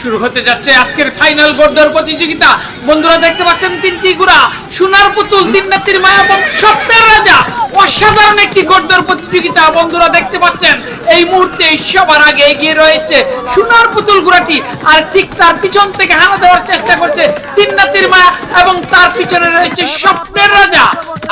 শুরু হতে যাচ্ছে আজকের ফাইনাল গোর্দর প্রতিযোগিতা। বন্ধুরা, দেখতে পাচ্ছেন তিনটি গুড়া সোনার পুতুল, তিন নেত্রীর মায়া এবং স্বপ্নের রাজা। অসাধারণ একটি গোর্দর প্রতিযোগিতা, বন্ধুরা, দেখতে পাচ্ছেন। এই মুহূর্তে সবার আগে এগিয়ে রয়েছে সোনার পুতুল গুড়াটি আর ঠিক তার পিছন থেকে হানা দেওয়ার চেষ্টা করছে তিন নেত্রীর মায়া এবং তার পিছনে রয়েছে স্বপ্নের রাজা।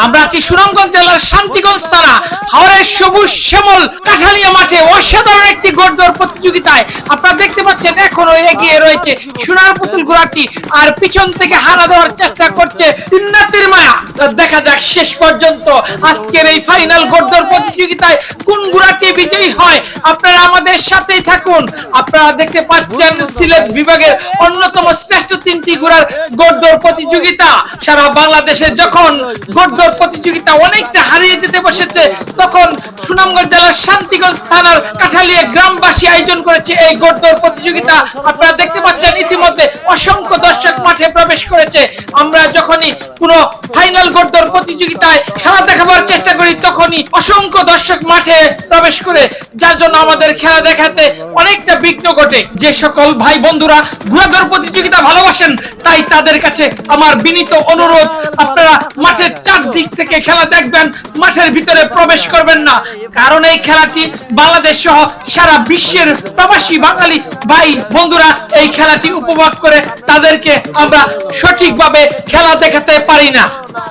আমরা আছি সুনামগঞ্জ জেলার শান্তিগঞ্জ থানা হাওড়ের সবুজ শ্যামল কাঠালিয়া মাঠে অসাধারণ একটি গোড়দৌড় প্রতিযোগিতায় আপনারা দেখতে পাচ্ছেন এখনও এগিয়ে রয়েছে সোনার পুতুল ঘোড়াটি আর পিছন থেকে হারা দেওয়ার চেষ্টা করছে তিন্নাতের মায়া। দেখা যাক শেষ পর্যন্ত আজকের এই ফাইনাল গোড়দৌড় প্রতিযোগিতায় কোন ঘোড়াটি বিজয়ী হয়। আপনারা আমাদের সাথেই থাকুন। আপনারা দেখতে পাচ্ছেন সিলেট বিভাগের অন্যতম শ্রেষ্ঠ তিনটি ঘোড়ার গোড়দৌড় প্রতিযোগিতা। সারা বাংলাদেশে যখন গোড়দৌড় প্রতিযোগিতা অনেকটা হারিয়ে যেতে বসেছে। তখন সুনামগঞ্জ জেলার শান্তিগঞ্জ থানার কাঠালিয়া গ্রামবাসী আয়োজন করেছে এই গোড়দৌড় প্রতিযোগিতা। আপনারা দেখতে পাচ্ছেন, ইতিমধ্যে অসংখ্য দর্শক মাঠে প্রবেশ করেছে। আমরা যখনই কোনো ফাইনাল গোড়দৌড় প্রতিযোগিতায় খেলা দেখাবার চেষ্টা করি তখনই অসংখ্য দর্শক মাঠে প্রবেশ করে, যার জন্য আমাদের খেলা দেখাতে অনেকটা বিঘ্ন ঘটে। যে সকল ভাই বন্ধুরা ঘোড়াদৌড় প্রতিযোগিতা ভালোবাসেন, তাই তাদের কাছে আমার বিনীত অনুরোধ, আপনারা মাঠের চারদিক থেকে খেলা দেখবেন, মাঠের ভিতরে প্রবেশ করবেন না। কারণ এই খেলাটি বাংলাদেশ সহ সারা বিশ্বের প্রবাসী বাঙালি ভাই বন্ধুরা এই খেলাটি উপভোগ করে তাদেরকে আমরা সঠিকভাবে খেলা দেখাতে পারি না।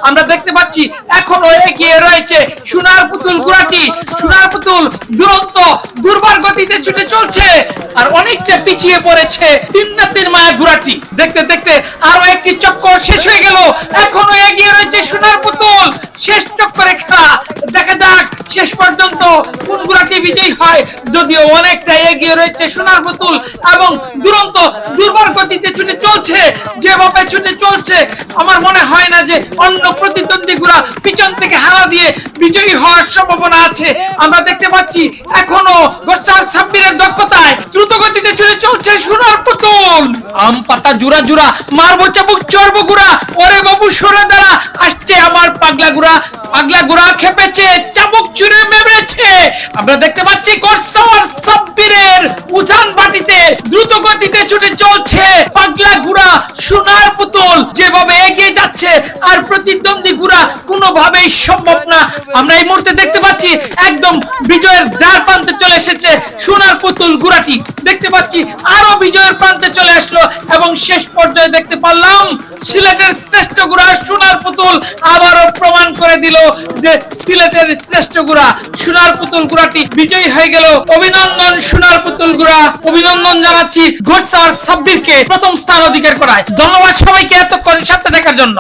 আমরা দেখতে পাচ্ছি এখনও এগিয়ে রয়েছে সোনার পুতুল গুড়াটি সোনার পুতুল দুরন্ত, দুর্বার গতিতে ছুটে চলছে আর অনেকটা পিছিয়ে পড়েছে তিন তিন মায়া ঘোড়াটি। দেখতে দেখতে আরও একটি চক্কর শেষ হয়ে গেল। এখনও এগিয়ে রয়েছে সোনার পুতুল। শেষ চক্করে খেলা দেখা যাক শেষ পর্যন্ত কোন ঘোড়াটি বিজয়ী হয়। যদিও অনেকটা এগিয়ে রয়েছে সোনার পুতুল এবং দুরন্ত, দুর্বার গতিতে ছুটে চলছে, যেভাবে ছুটে চলছে, আমার মনে হয় না যে অন্য প্রতিদ্বন্দ্বী গুলা পিছন থেকে হারা দিয়ে বিজয়ী হওয়ার সম্ভাবনা আছে। আমরা দেখতে পাচ্ছি, এখনও গোসার সাব্বিরের দক্ষতায় দ্রুত গতিতে চলছে, সোনার পুতুল। আম পাতা চাবুক গুড়া, ওরে বাবু সরে দাঁড়া আসছে আমার পাগলা গুড়া পাগলা গুড়া খেপেছে, চাবুক চুরে মেরেছে আমরা দেখতে পাচ্ছি গোসার সাব্বিরের উজান বাটিতে দ্রুত গতিতে কোনোভাবেই সম্ভব না। আমরা এই মুহূর্তে দেখতে পাচ্ছি একদম বিজয়ের দ্বার প্রান্তে চলে এসেছে সোনার পুতুল গুড়াটি। দেখতে পাচ্ছি আরও বিজয়ের প্রান্তে চলে আসলো এবং শেষ পর্যায়ে দেখতে পারলাম সিলেটের শ্রেষ্ঠ গুড়া সোনার পুতুল আবারও প্রমাণ করে দিল যে সিলেটের শ্রেষ্ঠ গুড়া সোনার পুতুল গুড়াটি বিজয়ী হয়ে গেল। অভিনন্দন সোনার পুতুল গুড়া। অভিনন্দন জানাচ্ছি ঘোষার সাব্বিরকে প্রথম স্থান অধিকার করায়। ধন্যবাদ সবাইকে এতক্ষণ সাথে দেখার জন্য।